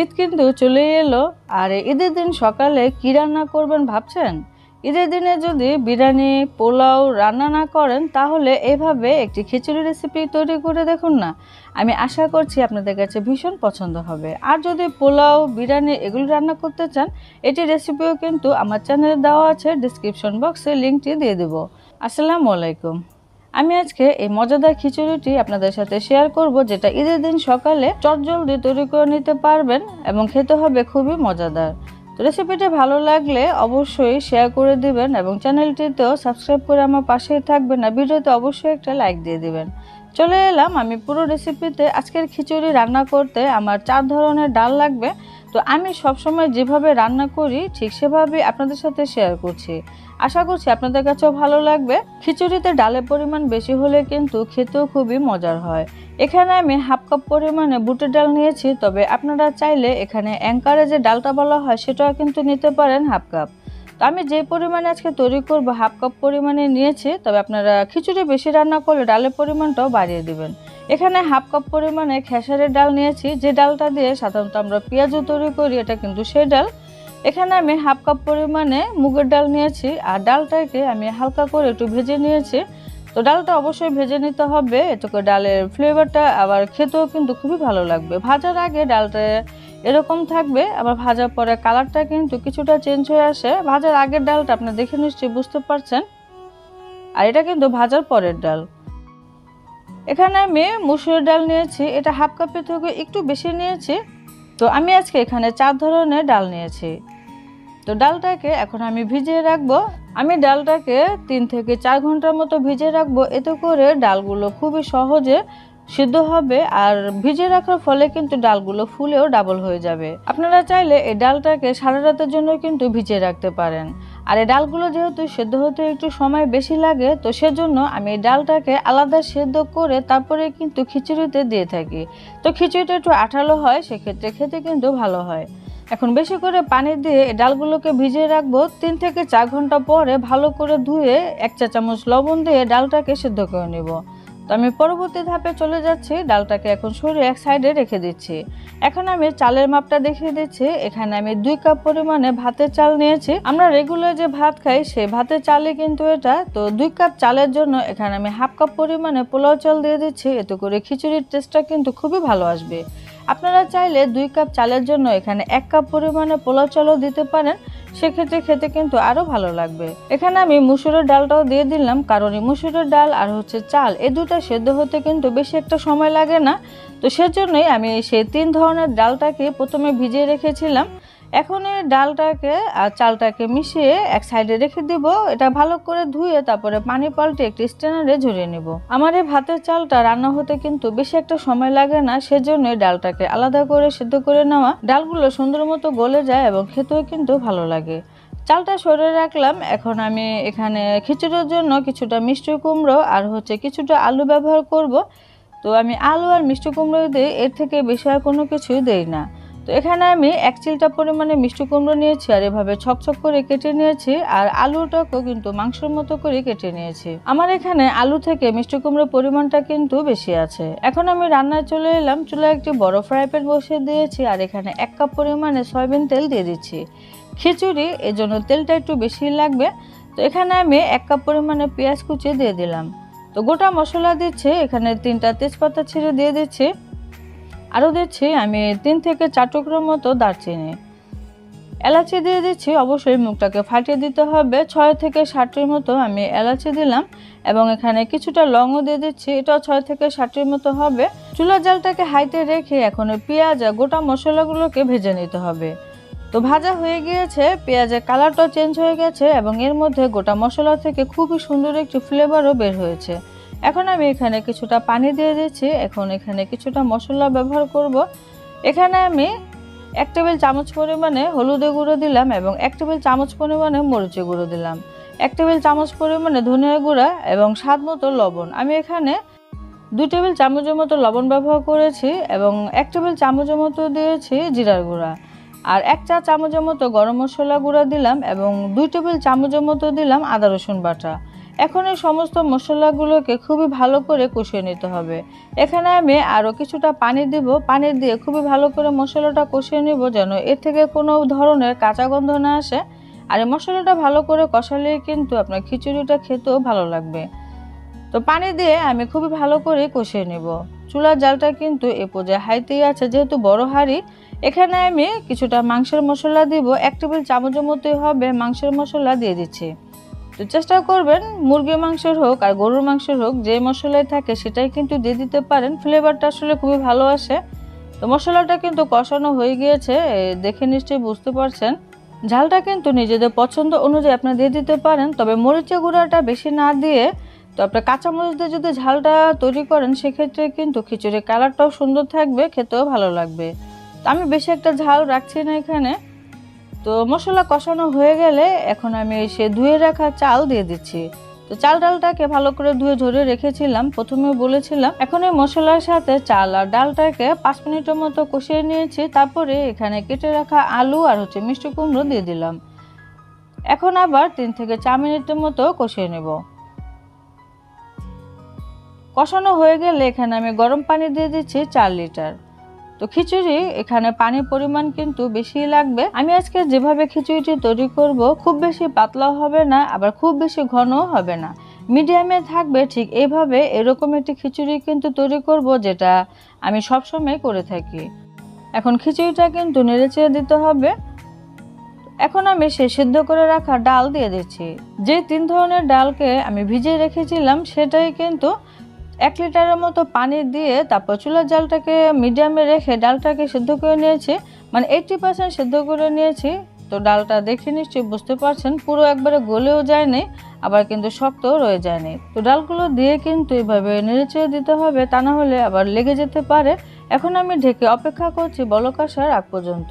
ঈদ কিন্তু চলে এলো, আর ঈদের দিন সকালে কী রান্না করবেন ভাবছেন? ঈদের দিনে যদি বিরিয়ানি, পোলাও রান্না না করেন, তাহলে এভাবে একটি খিচুড়ি রেসিপি তৈরি করে দেখুন না। আমি আশা করছি আপনাদের কাছে ভীষণ পছন্দ হবে। আর যদি পোলাও, বিরিয়ানি এগুলো রান্না করতে চান, এটি রেসিপিও কিন্তু আমার চ্যানেলে দেওয়া আছে ডিসক্রিপশন বক্সে লিঙ্কটি দিয়ে দেবো। আসসালামু আলাইকুম। আমি আজকে এই মজাদার খিচুড়িটি আপনাদের সাথে শেয়ার করব, যেটা ঈদের দিন সকালে চটজলদি তৈরি করে নিতে পারবেন এবং খেতে হবে খুবই মজাদার। তো রেসিপিটি ভালো লাগলে অবশ্যই শেয়ার করে দিবেন এবং চ্যানেলটিতেও সাবস্ক্রাইব করে আমার পাশেই থাকবেন আর ভিডিওতে অবশ্যই একটা লাইক দিয়ে দিবেন। চলে এলাম আমি পুরো রেসিপিতে আজকের খিচুড়ি রান্না করতে। আমার চার ধরনের ডাল লাগবে। তো আমি সবসময় যেভাবে রান্না করি, ঠিক সেভাবেই আপনাদের সাথে শেয়ার করছি। আশা করছি আপনাদের কাছেও ভালো লাগবে। খিচুড়িতে ডালের পরিমাণ বেশি হলে কিন্তু খেতেও খুবই মজার হয়। এখানে আমি হাফ কাপ পরিমাণে বুটের ডাল নিয়েছি, তবে আপনারা চাইলে এখানে অ্যাঙ্কারে যে ডালটা বলা হয় সেটাও কিন্তু নিতে পারেন হাফ কাপ। তো আমি যে পরিমাণে আজকে তৈরি করব হাফ কাপ পরিমাণে নিয়েছি, তবে আপনারা খিচুড়ি বেশি রান্না করলে ডালের পরিমাণটাও বাড়িয়ে দিবেন। এখানে হাফ কাপ পরিমাণে খেসারের ডাল নিয়েছি, যে ডালটা দিয়ে সাধারণত আমরা পেঁয়াজও তৈরি করি, এটা কিন্তু সেই ডাল। এখানে আমি হাফ কাপ পরিমাণে মুগের ডাল নিয়েছি, আর ডালটাকে আমি হালকা করে একটু ভেজে নিয়েছি। তো ডালটা অবশ্যই ভেজে নিতে হবে, এটুকু ডালের ফ্লেভারটা আবার খেতেও কিন্তু খুবই ভালো লাগবে। ভাজার আগে ডালটা এরকম থাকবে, আবার ভাজার পরে কালারটা কিন্তু কিছুটা চেঞ্জ হয়ে আসে। ভাজার আগের ডালটা আপনি দেখে নিশ্চয়ই বুঝতে পারছেন। আর এটা কিন্তু ভাজার পরের ডাল। এখানে আমি মুসুর ডাল নিয়েছি, এটা হাফ কাপের থেকে একটু বেশি নিয়েছি। তো আমি আজকে এখানে চার ধরনের ডাল নিয়েছি। তো ডালটাকে এখন আমি ভিজিয়ে রাখব। আমি ডালটাকে তিন থেকে চার ঘণ্টার মতো ভিজিয়ে রাখব। এতে করে ডালগুলো খুবই সহজে সিদ্ধ হবে আর ভিজিয়ে রাখার ফলে কিন্তু ডালগুলো ফুলেও ডাবল হয়ে যাবে। আপনারা চাইলে এই ডালটাকে সারা রাতের জন্য কিন্তু ভিজিয়ে রাখতে পারেন। আর এই ডালগুলো যেহেতু সেদ্ধ হতে একটু সময় বেশি লাগে, তো সেজন্য আমি এই ডালটাকে আলাদা সেদ্ধ করে তারপরে কিন্তু খিচুড়িতে দিয়ে থাকি। তো খিচুড়িটা একটু আঠালো হয়, সেক্ষেত্রে খেতে কিন্তু ভালো হয়। এখন বেশি করে পানি দিয়ে ডালগুলোকে ভিজিয়ে রাখব তিন থেকে চার ঘণ্টা পরে ভালো করে ধুয়ে এক চা চামচ লবণ দিয়ে ডালটাকে সিদ্ধ করে নেব। তো আমি পরবর্তী ধাপে চলে যাচ্ছি, ডালটাকে এখন সরিয়ে এক সাইডে রেখে দিচ্ছি। এখন আমি চালের মাপটা দেখিয়ে দিচ্ছি। এখানে আমি দুই কাপ পরিমাণে ভাতের চাল নিয়েছি। আমরা রেগুলার যে ভাত খাই, সেই ভাতের চালই কিন্তু এটা। তো দুই কাপ চালের জন্য এখানে আমি হাফ কাপ পরিমাণে পোলাও চাল দিয়ে দিচ্ছি। এতে করে খিচুড়ির টেস্টটা কিন্তু খুবই ভালো আসবে। আপনারা চাইলে দুই কাপ চালের জন্য এখানে এক কাপ পরিমাণে পোলাও চালও দিতে পারেন। সেক্ষেত্রে খেতে কিন্তু আরও ভালো লাগবে। এখানে আমি মুসুরের ডালটাও দিয়ে দিলাম, কারণ এই মুসুরের ডাল আর হচ্ছে চাল, এ দুটা সেদ্ধ হতে কিন্তু বেশি একটা সময় লাগে না। তো সেজন্যই আমি সেই তিন ধরনের ডালটাকে প্রথমে ভিজিয়ে রেখেছিলাম। এখন ডালটাকে আর চালটাকে মিশিয়ে এক সাইডে রেখে দিব। এটা ভালো করে ধুয়ে তারপরে পানি পাল্টে একটি স্ট্যান্ডারে ঝরিয়ে নিব। আমার এই ভাতের চালটা রান্না হতে কিন্তু বেশি একটা সময় লাগে না, সেজন্য ডালটাকে আলাদা করে সেদ্ধ করে নেওয়া। ডালগুলো সুন্দর মতো গলে যায় এবং খেতেও কিন্তু ভালো লাগে। চালটা সরে রাখলাম। এখন আমি এখানে খিচুড়ির জন্য কিছুটা মিষ্টি কুমড়ো আর হচ্ছে কিছুটা আলু ব্যবহার করব। তো আমি আলু আর মিষ্টি কুমড়ো দিই এর থেকে বেশি আর কোনো কিছুই দেই না। তো এখানে আমি এক চিলটা পরিমাণে মিষ্টি কুমড়ো নিয়েছি আর এভাবে ছকছক করে কেটে নিয়েছি আর আলুটাকেও কিন্তু মাংসের মতো করে কেটে নিয়েছি। আমার এখানে আলু থেকে মিষ্টি কুমড়োর পরিমাণটা কিন্তু বেশি আছে। এখন আমি রান্নায় চলে এলাম। চুলায় একটি বড় ফ্রাই প্যান বসিয়ে দিয়েছি আর এখানে এক কাপ পরিমাণে সয়াবিন তেল দিয়ে দিচ্ছি। খিচুড়ি, এর জন্য তেলটা একটু বেশি লাগবে। তো এখানে আমি এক কাপ পরিমাণে পেঁয়াজ কুচি দিয়ে দিলাম। তো গোটা মশলা দিচ্ছি। এখানে তিনটা তেজপাতা ছিঁড়ে দিয়ে দিচ্ছি। আরও দিচ্ছি আমি তিন থেকে চার টুকরোর মতো দারচিনি। এলাচি দিয়ে দিচ্ছি, অবশ্যই মুখটাকে ফাটিয়ে দিতে হবে। ছয় থেকে ষাটটির মতো আমি এলাচি দিলাম এবং এখানে কিছুটা লংও দিয়ে দিচ্ছি, এটাও ছয় থেকে ষাটটির মতো হবে। চুলা জালটাকে হাইতে রেখে এখন পেঁয়াজ আর গোটা মশলাগুলোকে ভেজে নিতে হবে। তো ভাজা হয়ে গিয়েছে, পেঁয়াজের কালারটাও চেঞ্জ হয়ে গেছে এবং এর মধ্যে গোটা মশলা থেকে খুবই সুন্দর একটি ফ্লেভারও বের হয়েছে। এখন আমি এখানে কিছুটা পানি দিয়ে দিচ্ছি এখন এখানে কিছুটা মশলা ব্যবহার করব। এখানে আমি এক টেবিল চামচ পরিমাণে হলুদে গুঁড়ো দিলাম এবং এক টেবিল চামচ পরিমাণে মরিচে গুঁড়ো দিলাম। এক টেবিল চামচ পরিমাণে ধনিয়া গুঁড়া এবং স্বাদ মতো লবণ। আমি এখানে দুই টেবিল চামচের মতো লবণ ব্যবহার করেছি এবং এক টেবিল চামচের মতো দিয়েছি জিরার গুঁড়া। আর এক চা চামচের মতো গরম মশলা গুঁড়া দিলাম এবং দুই টেবিল চামচের মতো দিলাম আদা রসুন বাটা। এখন এই সমস্ত মশলাগুলোকে খুবই ভালো করে কষিয়ে নিতে হবে। এখানে আমি আরও কিছুটা পানি দিব। পানি দিয়ে খুবই ভালো করে মশলাটা কষিয়ে নেব যেন এর থেকে কোনো ধরনের কাঁচা গন্ধ না আসে। আর এই মশলাটা ভালো করে কষালে কিন্তু আপনার খিচুড়িটা খেতেও ভালো লাগবে। তো পানি দিয়ে আমি খুবই ভালো করে কষিয়ে নিব। চুলার জালটা কিন্তু এ পর্যায়ে হাইতেই আছে, যেহেতু বড় হাঁড়ি। এখানে আমি কিছুটা মাংসের মশলা দিব। এক টেবিল চামচের মতোই হবে মাংসের মশলা দিয়ে দিচ্ছি। তো চেষ্টা করবেন মুরগির মাংসের হোক আর গরুর মাংসের হোক, যে মশলাই থাকে সেটাই কিন্তু দিয়ে দিতে পারেন। ফ্লেভারটা আসলে খুবই ভালো আসে। তো মশলাটা কিন্তু কষানো হয়ে গিয়েছে দেখে নিশ্চয়ই বুঝতে পারছেন। ঝালটা কিন্তু নিজেদের পছন্দ অনুযায়ী আপনারা দিয়ে দিতে পারেন, তবে মরিচের গুঁড়াটা বেশি না দিয়ে, তো আপনার কাঁচামরিচ দিয়ে যদি ঝালটা তৈরি করেন, সেক্ষেত্রে কিন্তু খিচুড়ির কালারটাও সুন্দর থাকবে, খেতেও ভালো লাগবে। আমি বেশি একটা ঝাল রাখছি না এখানে। তো মশলা কষানো হয়ে গেলে এখন আমি সে ধুয়ে রাখা চাল দিয়ে দিচ্ছি। তো চাল ডালটাকে ভালো করে ধুয়ে ঝরে রেখেছিলাম, প্রথমে বলেছিলাম, এখন এই মশলার সাথে চাল আর ডালটাকে পাঁচ মিনিটের মতো কষিয়ে নিয়েছি, তারপরে এখানে কেটে রাখা আলু আর হচ্ছে মিষ্টি কুমড়ো দিয়ে দিলাম। এখন আবার তিন থেকে চার মিনিটের মতো কষিয়ে নেব। কষানো হয়ে গেলে এখানে আমি গরম পানি দিয়ে দিচ্ছি চার লিটার। তো খিচুড়ি এখানে পানির পরিমাণ কিন্তু বেশি লাগবে। আমি আজকে যেভাবে খিচুড়িটি তৈরি করব, খুব বেশি পাতলাও হবে না, আবার খুব বেশি ঘনও হবে না। মিডিয়ামে থাকবে ঠিক এইভাবে এরকম একটি খিচুড়ি কিন্তু তৈরি করব যেটা আমি সবসময় করে থাকি। এখন খিচুড়িটা কিন্তু নেড়েচেড়ে দিতে হবে। এখন আমি সে সিদ্ধ করে রাখা ডাল দিয়ে দিচ্ছি। যে তিন ধরনের ডালকে আমি ভিজিয়ে রেখেছিলাম, সেটাই কিন্তু এক লিটারের মতো পানি দিয়ে তারপর চুলার জালটাকে মিডিয়ামে রেখে ডালটাকে সিদ্ধ করে নিয়েছি। মানে এইটটি পার্সেন্ট সিদ্ধ করে নিয়েছি। তো ডালটা দেখে নিশ্চয়ই বুঝতে পারছেন, পুরো একবারে গলেও যায়নি, আবার কিন্তু শক্তও রয়ে যায়নি। তো ডালগুলো দিয়ে কিন্তু এভাবে নেড়েচেড়ে দিতে হবে, তা না হলে আবার লেগে যেতে পারে। এখন আমি ঢেকে অপেক্ষা করছি বলক আসার আগ পর্যন্ত।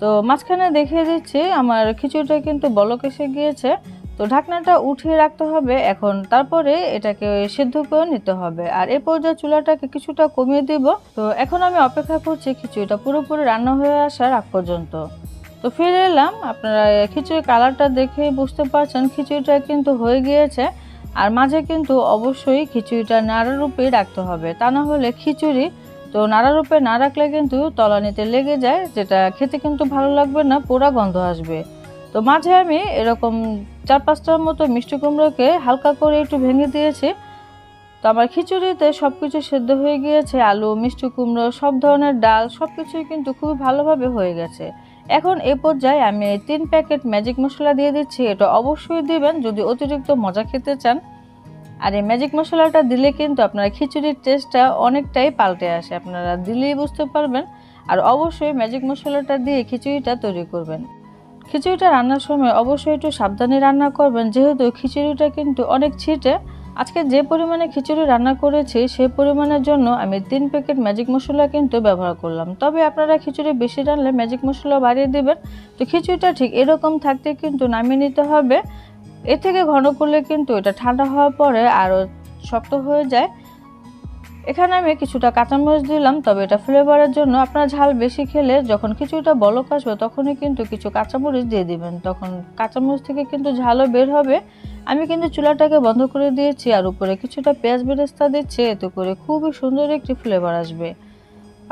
তো মাঝখানে দেখিয়ে দিচ্ছি, আমার খিচুড়িটা কিন্তু বলক এসে গিয়েছে। তো ঢাকনাটা উঠিয়ে রাখতে হবে এখন। তারপরে এটাকে সিদ্ধ করে নিতে হবে। আর এ পর্যায়ে চুলাটাকে কিছুটা কমিয়ে দিব, তো এখন আমি অপেক্ষা করছি খিচুড়িটা পুরোপুরি রান্না হয়ে আসার আগ পর্যন্ত। তো ফিরে এলাম, আপনারা খিচুড়ির কালারটা দেখে বুঝতে পারছেন খিচুড়িটা কিন্তু হয়ে গিয়েছে। আর মাঝে কিন্তু অবশ্যই খিচুড়িটা নাড়া রূপেই রাখতে হবে। তা না হলে খিচুড়ি তো নাড়া রূপে না রাখলে কিন্তু তলানিতে লেগে যায়, যেটা খেতে কিন্তু ভালো লাগবে না, পোড়া গন্ধ আসবে। তো মাঝে আমি এরকম চার পাঁচটার মতো মিষ্টি কুমড়োকে হালকা করে একটু ভেঙে দিয়েছি। তো আমার খিচুড়িতে সব কিছু সেদ্ধ হয়ে গিয়েছে, আলু, মিষ্টি কুমড়ো, সব ধরনের ডাল সব কিছুই কিন্তু খুবই ভালোভাবে হয়ে গেছে। এখন এ পর্যায়ে আমি তিন প্যাকেট ম্যাজিক মশলা দিয়ে দিচ্ছি, এটা অবশ্যই দিবেন যদি অতিরিক্ত মজা খেতে চান। আর এই ম্যাজিক মশলাটা দিলে কিন্তু আপনারা খিচুড়ির টেস্টটা অনেকটাই পাল্টে আসে, আপনারা দিলেই বুঝতে পারবেন। আর অবশ্যই ম্যাজিক মশলাটা দিয়ে খিচুড়িটা তৈরি করবেন। খিচুড়িটা রান্নার সময় অবশ্যই একটু সাবধানে রান্না করবেন। যেহেতু খিচুড়িটা কিন্তু অনেক ছিটে। আজকে যে পরিমাণে খিচুড়ি রান্না করেছি, সেই পরিমাণের জন্য আমি তিন প্যাকেট ম্যাজিক মশলা কিন্তু ব্যবহার করলাম। তবে আপনারা খিচুড়ি বেশি রানলে ম্যাজিক মশলা বাড়িয়ে দেবেন। তো খিচুড়িটা ঠিক এরকম থাকতে কিন্তু নামিয়ে নিতে হবে। এর থেকে ঘন করলে কিন্তু এটা ঠান্ডা হওয়ার পরে আরও শক্ত হয়ে যায়। এখানে আমি কিছুটা কাঁচামরিচ দিলাম, তবে এটা ফ্লেভারের জন্য আপনার ঝাল বেশি খেলে যখন কিছুটা বলক আসবে তখনই কিন্তু কিছু কাঁচামরিচ দিয়ে দিবেন। তখন কাঁচামরিচ থেকে কিন্তু ঝালও বের হবে। আমি কিন্তু চুলাটাকে বন্ধ করে দিয়েছি আর উপরে কিছুটা পেঁয়াজ বেরেস্তা দিচ্ছি, এতে করে খুবই সুন্দর একটি ফ্লেভার আসবে।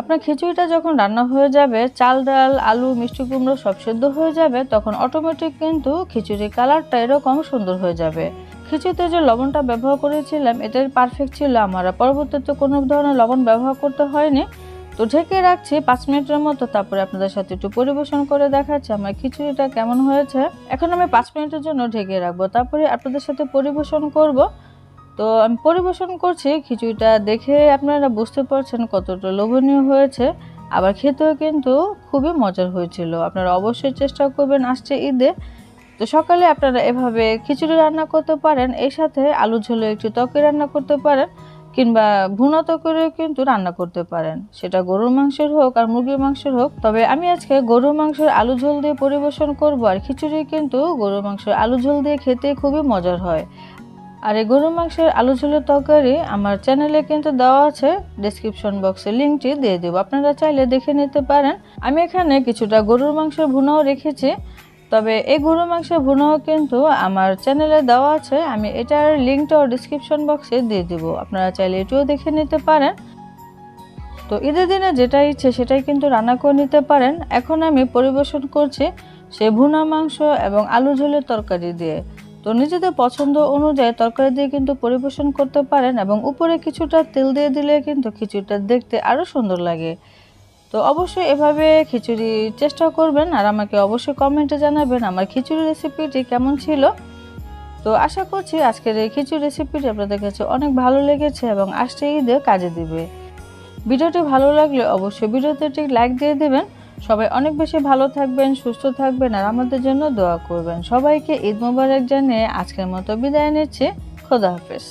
আপনার খিচুড়িটা যখন রান্না হয়ে যাবে, চাল, ডাল, আলু, মিষ্টি কুমড়ো সব সেদ্ধ হয়ে যাবে, তখন অটোমেটিক কিন্তু খিচুড়ির কালারটা এরকম সুন্দর হয়ে যাবে। খিচুড়িতে যে লবণটা ব্যবহার করেছিলাম এটাই পারফেক্ট ছিল আমার। পরবর্তীতে কোনো ধরনের লবণ ব্যবহার করতে হয়নি। তো ঢেকে রাখছি পাঁচ মিনিটের মতো, তারপরে আপনাদের সাথে একটু পরিবেশন করে দেখাচ্ছি আমার খিচুড়িটা কেমন হয়েছে। এখন আমি পাঁচ মিনিটের জন্য ঢেকে রাখব, তারপরে আপনাদের সাথে পরিবেশন করব। তো আমি পরিবেশন করছি, খিচুড়িটা দেখে আপনারা বুঝতে পারছেন কতটা লোভনীয় হয়েছে। আবার খেতেও কিন্তু খুবই মজার হয়েছিল। আপনারা অবশ্যই চেষ্টা করবেন আসছে ঈদে। তো সকালে আপনারা এভাবে খিচুড়ি রান্না করতে পারেন, এর সাথে আলু ঝোলে একটু তরকারি রান্না করতে পারেন, কিংবা ভুনা তরকারিও কিন্তু রান্না করতে পারেন। সেটা গরুর মাংসের হোক আর মুরগির মাংসের হোক। তবে আমি আজকে গরুর মাংসের আলু ঝোল দিয়ে পরিবেশন করব, আর খিচুড়ি কিন্তু গরুর মাংসের আলু ঝোল দিয়ে খেতে খুবই মজার হয়। আর এই গরুর মাংসের আলু ঝোলের তরকারি আমার চ্যানেলে কিন্তু দেওয়া আছে ডেসক্রিপশন বক্সে লিঙ্কটি দিয়ে দেবো। আপনারা চাইলে দেখে নিতে পারেন। আমি এখানে কিছুটা গরুর মাংসের ভুনাও রেখেছি। তবে এই গরু মাংস ভুনাও কিন্তু আমার চ্যানেলে দেওয়া আছে। আমি এটার লিঙ্কটাও ডিসক্রিপশন বক্সে দিয়ে দিব। আপনারা চাইলে এটিও দেখে নিতে পারেন। তো ঈদের দিনে যেটা ইচ্ছে সেটাই কিন্তু রান্না করে নিতে পারেন। এখন আমি পরিবেশন করছি সে ভুনা মাংস এবং আলু ঝোলের তরকারি দিয়ে। তো নিজেদের পছন্দ অনুযায়ী তরকারি দিয়ে কিন্তু পরিবেশন করতে পারেন এবং উপরে কিছুটা তেল দিয়ে দিলে কিন্তু খিচুড়িটা দেখতে আরও সুন্দর লাগে। তো অবশ্যই এভাবে খিচুড়ি চেষ্টা করবেন আর আমাকে অবশ্যই কমেন্টে জানাবেন আমার খিচুড়ি রেসিপিটি কেমন ছিল। তো আশা করছি আজকের এই খিচুড়ি রেসিপিটি আপনাদের কাছে অনেক ভালো লেগেছে এবং আসছে ঈদে কাজে দিবে। ভিডিওটি ভালো লাগলে অবশ্যই ভিডিওতে একটি লাইক দিয়ে দেবেন। সবাই অনেক বেশি ভালো থাকবেন, সুস্থ থাকবেন আর আমাদের জন্য দোয়া করবেন। সবাইকে ঈদ মোবারক জানিয়ে আজকের মতো বিদায় নিচ্ছি। খোদা হাফেজ।